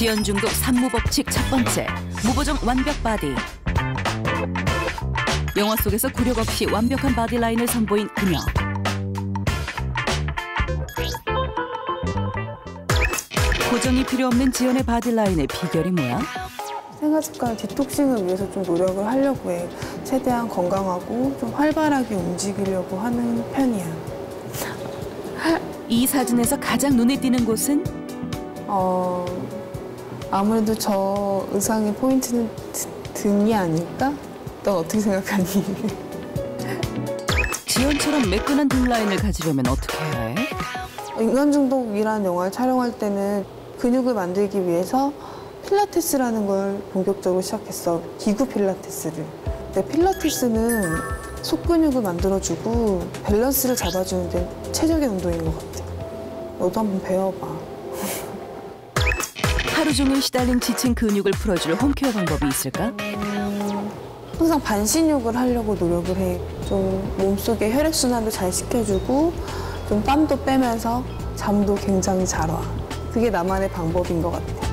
지연 중독 산무 법칙 첫 번째 무보정 완벽 바디. 영화 속에서 굴욕 없이 완벽한 바디 라인을 선보인 그녀. 고정이 필요 없는 지연의 바디 라인의 비결이 뭐야? 생활 습관 디톡싱을 위해서 좀 노력을 하려고 해. 최대한 건강하고 좀 활발하게 움직이려고 하는 편이야. 이 사진에서 가장 눈에 띄는 곳은 어, 아무래도 저 의상의 포인트는 드- 등이 아닐까? 넌 어떻게 생각하니? 지연처럼 매끈한 등 라인을 가지려면 어떻게 해야 해? 인간중독이라는 영화를 촬영할 때는 근육을 만들기 위해서 필라테스라는 걸 본격적으로 시작했어. 기구 필라테스를. 근데 필라테스는 속근육을 만들어주고 밸런스를 잡아주는 데 최적의 운동인 것 같아. 너도 한번 배워봐. 하루 종일 시달린 지친 근육을 풀어줄 홈케어 방법이 있을까? 항상 반신욕을 하려고 노력을 해. 좀 몸속에 혈액순환도 잘 시켜주고 좀 땀도 빼면서 잠도 굉장히 잘 와. 그게 나만의 방법인 것 같아.